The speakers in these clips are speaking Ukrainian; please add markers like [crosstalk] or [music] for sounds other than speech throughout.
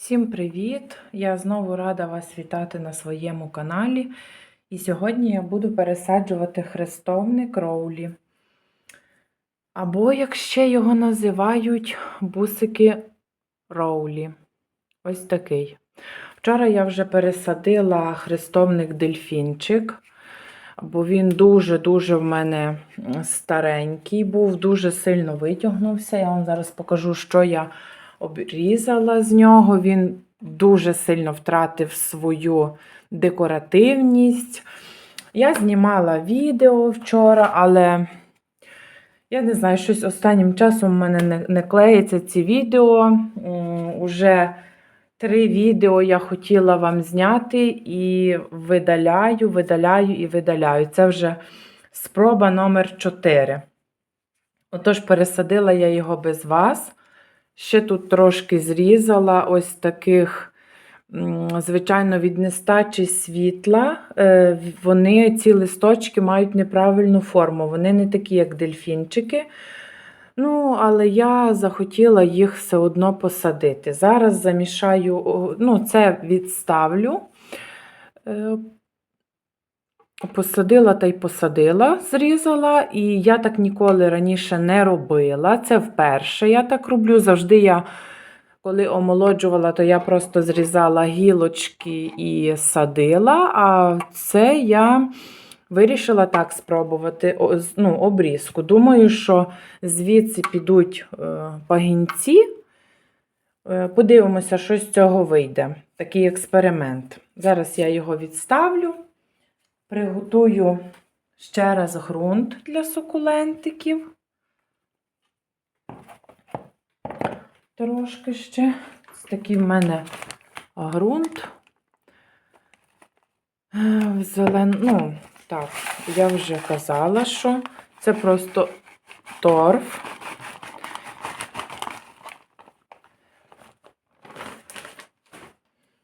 Всім привіт! Я знову рада вас вітати на своєму каналі. І сьогодні я буду пересаджувати хрестовник роулі. Або, як ще його називають, бусики роулі. Ось такий. Вчора я вже пересадила хрестовник дельфінчик, бо він дуже-дуже в мене старенький був, дуже сильно витягнувся. Я вам зараз покажу, що я обрізала з нього. Він дуже сильно втратив свою декоративність. Я знімала відео вчора, але я не знаю, щось останнім часом в мене не, не клеїться ці відео. Уже три відео я хотіла вам зняти і видаляю, видаляю і видаляю. Це вже спроба номер 4. Отож, пересадила я його без вас. Ще тут трошки зрізала ось таких, звичайно, від нестачі світла. е, Вони, ці листочки, мають неправильну форму. Вони не такі, як дельфінчики. Ну, але я захотіла їх все одно посадити. Зараз замішаю, ну, це відставлю. Посадила та й посадила, зрізала, і я так ніколи раніше не робила. Це вперше я так роблю. Завжди я, коли омолоджувала, то я просто зрізала гілочки і садила. А це я вирішила так спробувати ну, обрізку. Думаю, що звідси підуть е, пагінці. Е, Подивимося, що з цього вийде. Такий експеримент. Зараз я його відставлю. Приготую ще раз ґрунт для сукулентиків. Трошки ще. Ось такий в мене ґрунт. Е, зелен... Ну, так, я вже казала, що це просто торф.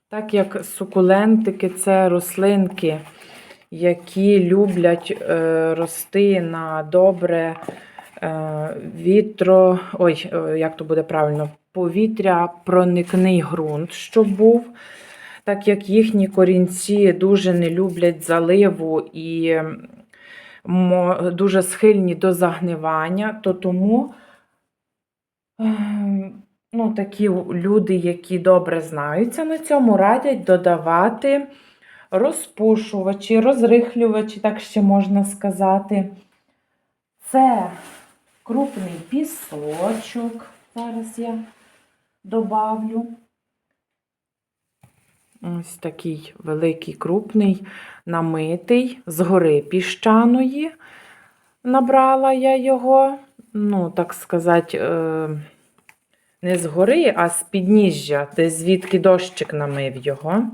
Так як сукулентики це рослинки, які люблять е, рости на добре е, вітро, ой, е, як то буде правильно, повітря проникний ґрунт, щоб був. Так як їхні корінці дуже не люблять заливу і дуже схильні до загнивання, то тому ем, ну, такі люди, які добре знаються на цьому, радять додавати розпушувачі, розрихлювачі, так ще можна сказати. Це крупний пісочок. Зараз я добавлю. Ось такий великий, крупний, намитий, з гори піщаної. Набрала я його, ну, так сказати, е, не з гори, а з підніжжя, де звідки дощик намив його.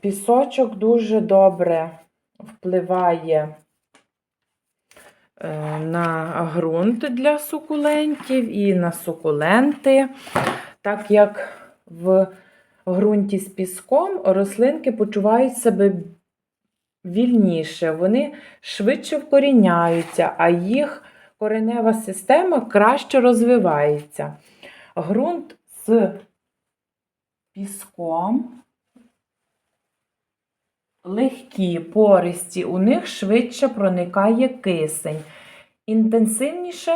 Пісочок дуже добре впливає е, на ґрунт для сукулентів і на сукуленти, так як в ґрунті з піском рослинки почувають себе вільніше, вони швидше вкоріняються, а їх коренева система краще розвивається. Ґрунт з піском легкі, пористі, у них швидше проникає кисень. Інтенсивніше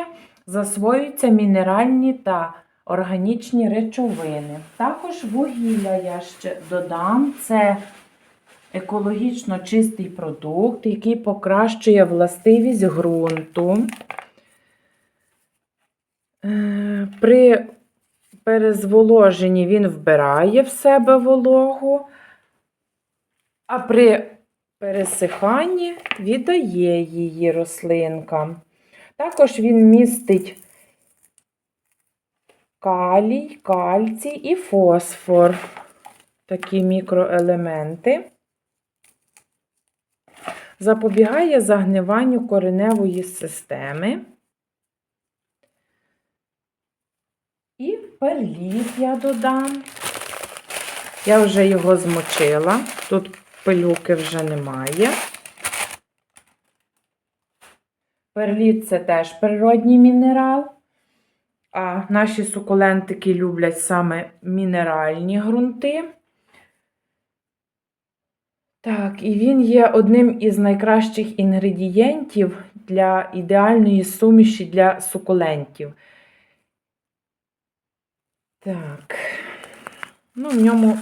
засвоюються мінеральні та органічні речовини. Також вугілля я ще додам. Це екологічно чистий продукт, який покращує властивість ґрунту. Е, При перезволоженні він вбирає в себе вологу, а при пересиханні віддає її рослинкам. Також він містить калій, кальцій і фосфор. Такі мікроелементи. Запобігає загниванню кореневої системи. І перліт я додам. Я вже його змочила. Тут пилюки вже немає. Перліт це теж природній мінерал. А наші сукулентики люблять саме мінеральні ґрунти. Так, і він є одним із найкращих інгредієнтів для ідеальної суміші для сукулентів. Так, ну, в ньому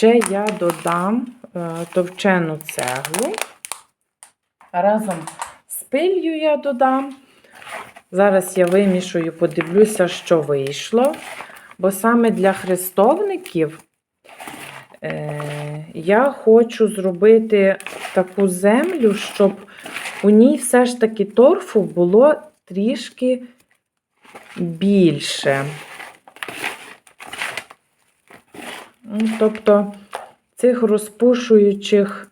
ще я додам е, товчену цеглу. Разом з пиллю я додам. Зараз я вимішую, подивлюся, що вийшло. Бо саме для хрестовників е, я хочу зробити таку землю, щоб у ній все ж таки торфу було трішки більше. Ну, Тобто цих розпушуючих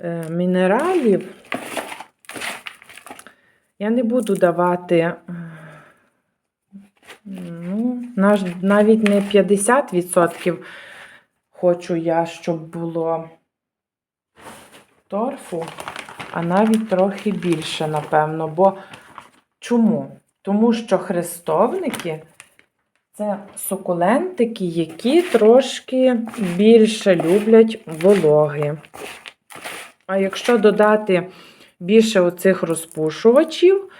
е, мінералів я не буду давати е, ну, навіть не 50% хочу я, щоб було торфу, а навіть трохи більше, напевно. Бо чому? Тому що хрестовники це сукулентики, які трошки більше люблять вологи. А якщо додати більше оцих розпушувачів,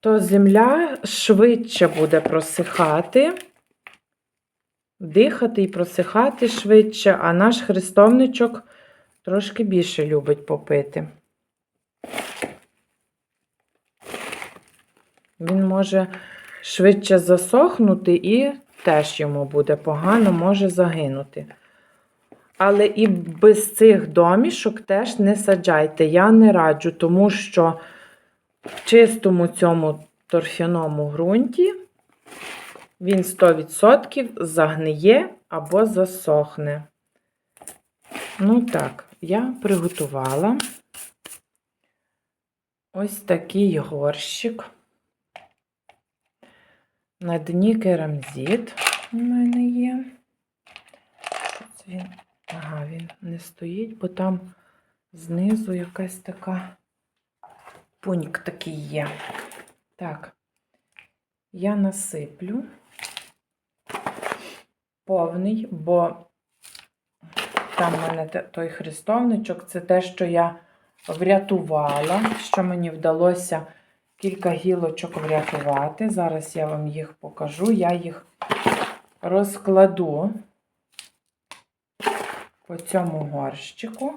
то земля швидше буде просихати, дихати і просихати швидше, а наш хрестовничок трошки більше любить попити. Він може швидше засохнути і теж йому буде погано, може загинути. Але і без цих домішок теж не саджайте. Я не раджу, тому що в чистому цьому торфяному ґрунті він 100% загниє або засохне. Ну так, я приготувала ось такий горщик. На дні керамзит у мене є. Він. Ага, він не стоїть, бо там знизу якась така пуньк такий є. Так, я насиплю повний, бо там в мене той хрестовничок, це те, що я врятувала, що мені вдалося кілька гілочок врятувати. Зараз я вам їх покажу. Я їх розкладу по цьому горщику.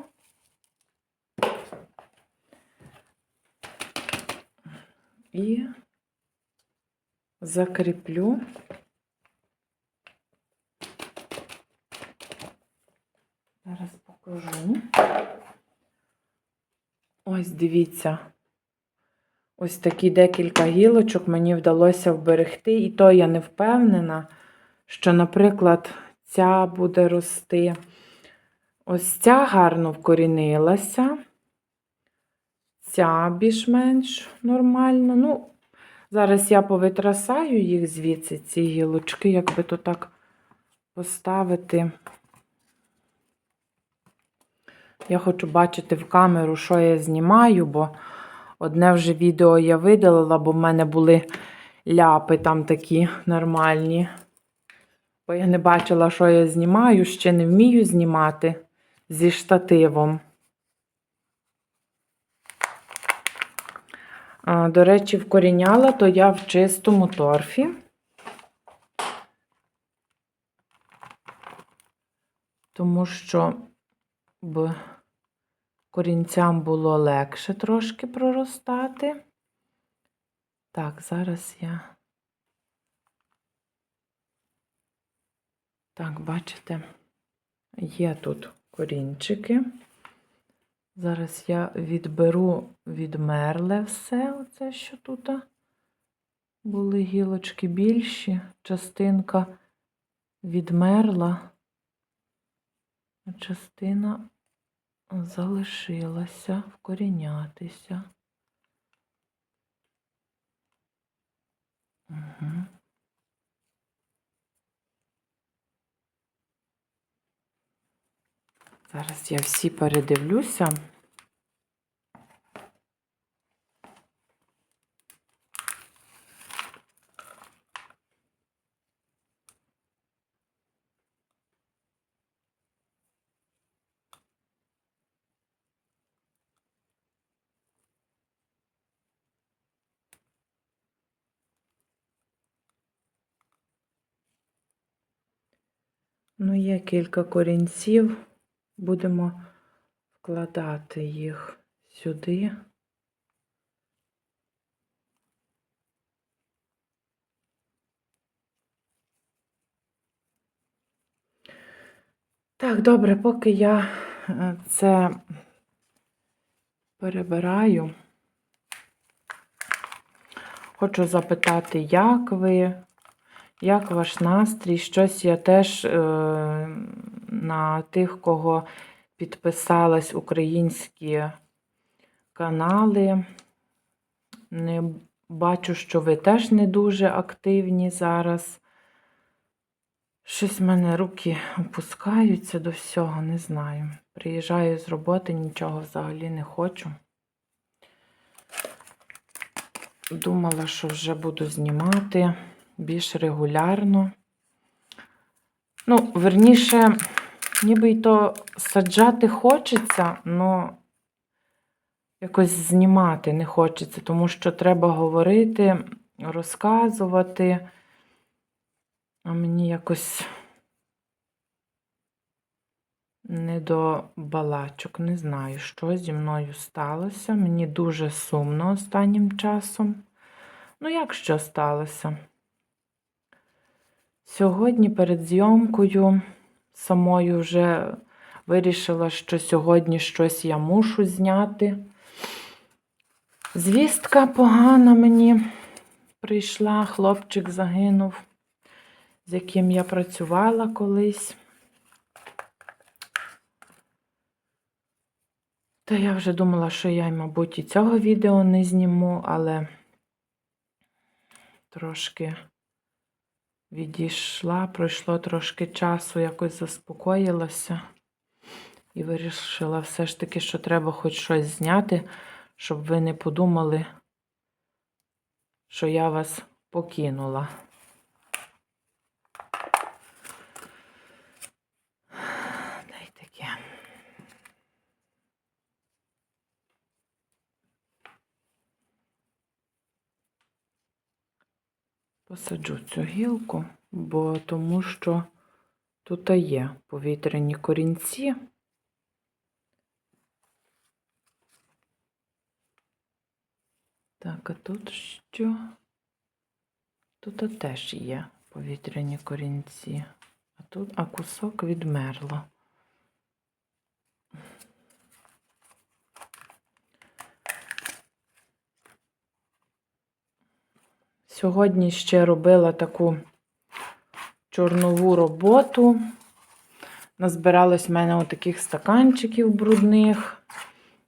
І закріплю. Зараз покажу. Ось дивіться. Ось такі декілька гілочок мені вдалося вберегти, і то я не впевнена, що, наприклад, ця буде рости. Ось ця гарно вкорінилася. Ця більш-менш нормально. Ну, зараз я повитрасаю їх звідси, ці гілочки, як би то так поставити. Я хочу бачити в камеру, що я знімаю, бо одне вже відео я видалила, бо в мене були ляпи там такі нормальні. Бо я не бачила, що я знімаю, ще не вмію знімати зі штативом. До речі, вкоріняла, то я в чистому торфі. Тому що б корінцям було легше трошки проростати. Так, зараз я. Так, бачите, є тут корінчики. Зараз я відберу відмерле все, оце, що тут були гілочки більші, частинка відмерла, а частина залишилася вкорінятися. Угу. Зараз я всі передивлюся. Ну, є кілька корінців. Будемо вкладати їх сюди. Так, добре, поки я е, це перебираю, хочу запитати, як ви, як ваш настрій? Щось я теж е, на тих, кого підписалась українські канали. Не бачу, що ви теж не дуже активні зараз. Щось в мене руки опускаються до всього, не знаю. Приїжджаю з роботи, нічого взагалі не хочу. Думала, що вже буду знімати більш регулярно. Ну, верніше, ніби й то саджати хочеться, але якось знімати не хочеться, тому що треба говорити, розказувати. А мені якось не до балачок. Не знаю, що зі мною сталося. Мені дуже сумно останнім часом. Ну, як що сталося? Сьогодні перед зйомкою самою вже вирішила, що сьогодні щось я мушу зняти. Звістка погана мені прийшла, хлопчик загинув з яким я працювала колись. Та я вже думала, що я, мабуть, і цього відео не зніму, але трошки відійшла, пройшло трошки часу, якось заспокоїлася і вирішила все ж таки, що треба хоч щось зняти, щоб ви не подумали, що я вас покинула. Та й таке. Посаджу цю гілку, бо тому що тут є повітряні корінці. Так, а тут що? Тут теж є повітряні корінці. А тут а кусок відмерло. Сьогодні ще робила таку чорнову роботу. Назбиралось в мене отаких стаканчиків брудних,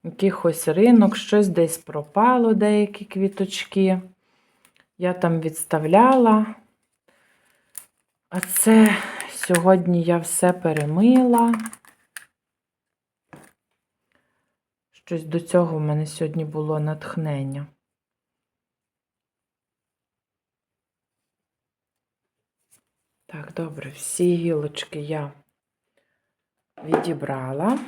якихось ринок, щось десь пропало, деякі квіточки. Я там відставляла. А це сьогодні я все перемила. Щось до цього в мене сьогодні було натхнення. Так, добре, всі гілочки я відібрала.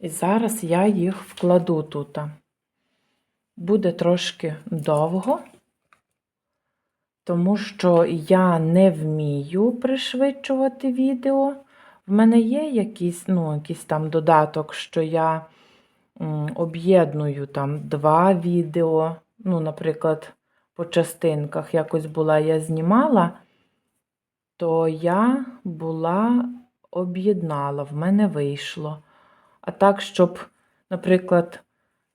І зараз я їх вкладу тут. Буде трошки довго, тому що я не вмію пришвидшувати відео. В мене є якийсь, ну, якийсь там додаток, що я об'єдную там два відео. Ну, наприклад, по частинках якось була я знімала, то я була об'єднала, в мене вийшло. А так, щоб, наприклад,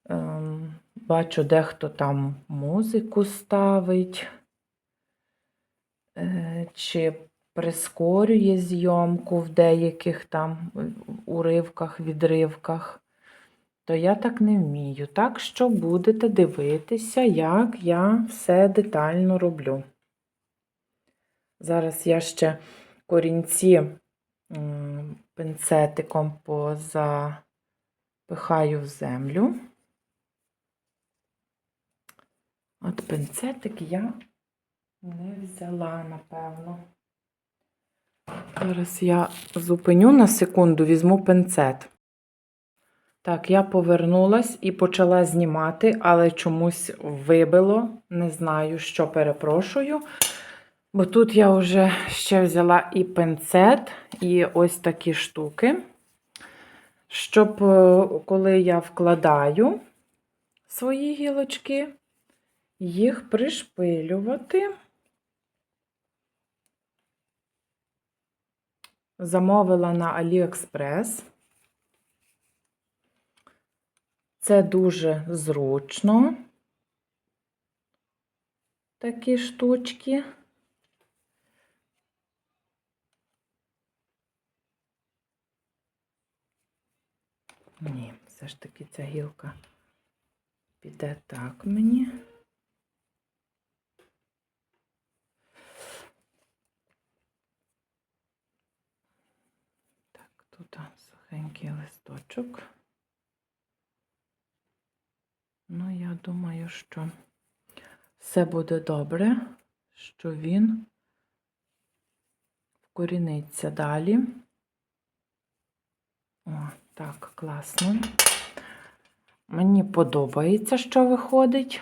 ем, бачу, дехто там музику ставить, е, чи прискорює зйомку в деяких там уривках, відривках, то я так не вмію. Так що будете дивитися, як я все детально роблю. Зараз я ще корінці пинцетиком позапихаю в землю. От пинцетик я не взяла, напевно. Зараз я зупиню на секунду, візьму пинцет. Так, я повернулась і почала знімати, але чомусь вибило. Не знаю, що перепрошую. Бо тут я вже ще взяла і пинцет, і ось такі штуки, щоб е, коли я вкладаю свої гілочки, їх пришпилювати. Замовила на AliExpress. Це дуже зручно. Такі штучки. Ні, все ж таки ця гілка піде так мені. Так, тут сухенький листочок. Ну, я думаю, що все буде добре, що він вкоріниться далі. О, так, класно. Мені подобається, що виходить.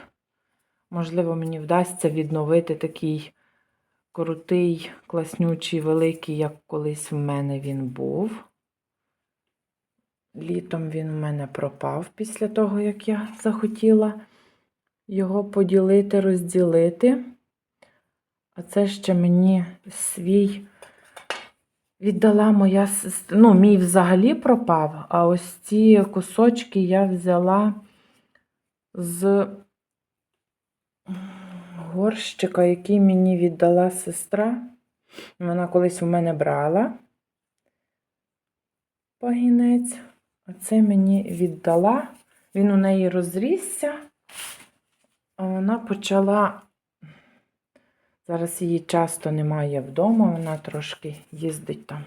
Можливо, мені вдасться відновити такий крутий, класнючий, великий, як колись в мене він був. Літом він в мене пропав після того, як я захотіла його поділити, розділити. А це ще мені свій віддала моя. Ну, мій взагалі пропав, а ось ці кусочки я взяла з горщика, який мені віддала сестра. Вона колись у мене брала пагінець, а це мені віддала. Він у неї розрісся, а вона почала. Зараз її часто немає вдома, вона трошки їздить там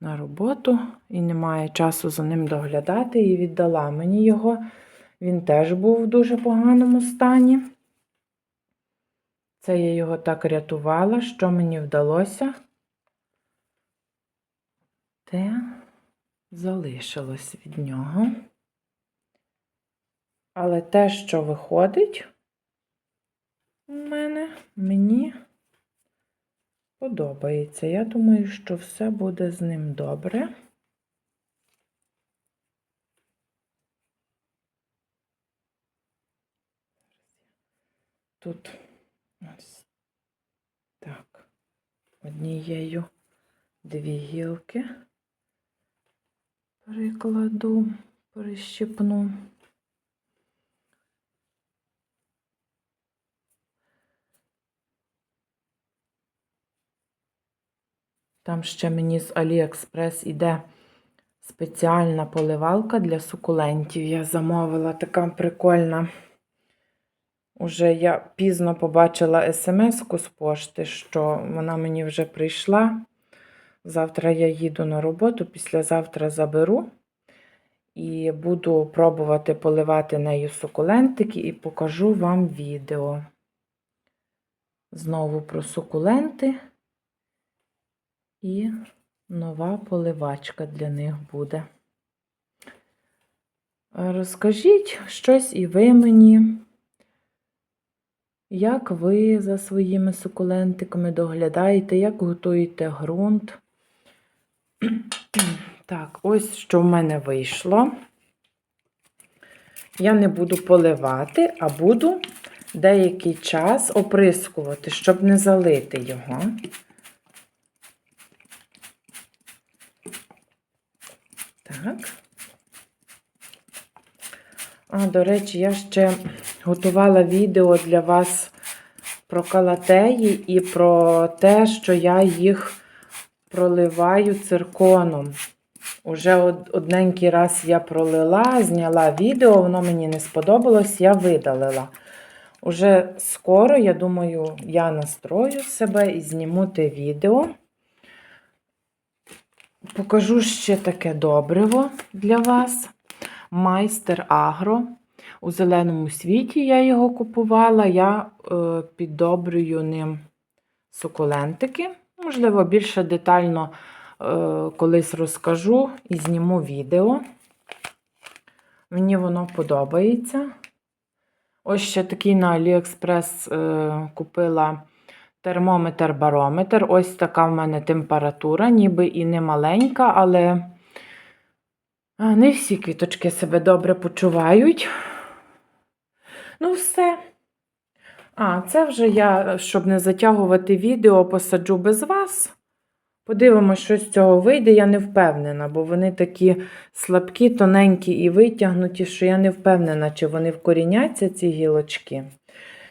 на роботу і немає часу за ним доглядати. І віддала мені його. Він теж був в дуже поганому стані. Це я його так рятувала, що мені вдалося, те залишилось від нього. Але те, що виходить у мене, мені подобається. Я думаю, що все буде з ним добре. Тут ось так, однією дві гілки перекладу, перещипну. Там ще мені з AliExpress іде спеціальна поливалка для сукулентів. Я замовила така прикольна. Уже я пізно побачила смс-ку з пошти, що вона мені вже прийшла. Завтра я їду на роботу, післязавтра заберу і буду пробувати поливати нею сукулентики і покажу вам відео. Знову про сукуленти. І нова поливачка для них буде. Розкажіть щось і ви мені, як ви за своїми сукулентиками доглядаєте, як готуєте ґрунт. [clears throat] Так, ось що в мене вийшло. Я не буду поливати, а буду деякий час оприскувати, щоб не залити його. Так. А, до речі, я ще готувала відео для вас про калатеї і про те, що я їх проливаю цирконом. Уже одненький раз я пролила, зняла відео, воно мені не сподобалось, я видалила. Уже скоро, я думаю, я настрою себе і зніму те відео. Покажу ще таке добриво для вас. Майстер Агро. У зеленому світі я його купувала, я е, піддобрюю ним сукулентики. Можливо, більше детально е, колись розкажу і зніму відео. Мені воно подобається. Ось ще такий на AliExpress е, купила термометр, барометр. Ось така в мене температура, ніби і не маленька, але не всі квіточки себе добре почувають. Ну, все. А, це вже я, щоб не затягувати відео, посаджу без вас. Подивимось, що з цього вийде. Я не впевнена, бо вони такі слабкі, тоненькі і витягнуті, що я не впевнена, чи вони вкоріняться, ці гілочки.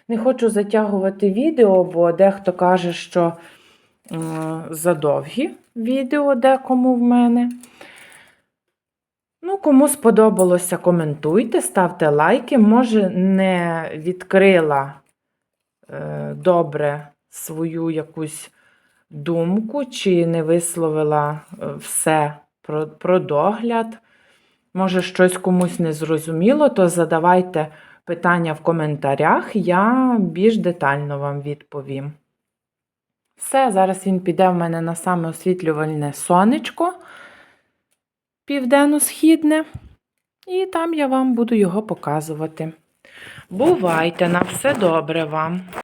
Не хочу затягувати відео, бо дехто каже, що е, задовгі відео декому в мене. Ну, кому сподобалося, коментуйте, ставте лайки. Може, не відкрила добре свою якусь думку, чи не висловила е, все про, про догляд. Може, щось комусь не зрозуміло, то задавайте питання в коментарях, я більш детально вам відповім. Все, зараз він піде в мене на саме освітлювальне сонечко південно-східне, і там я вам буду його показувати. Бувайте, на все добре вам!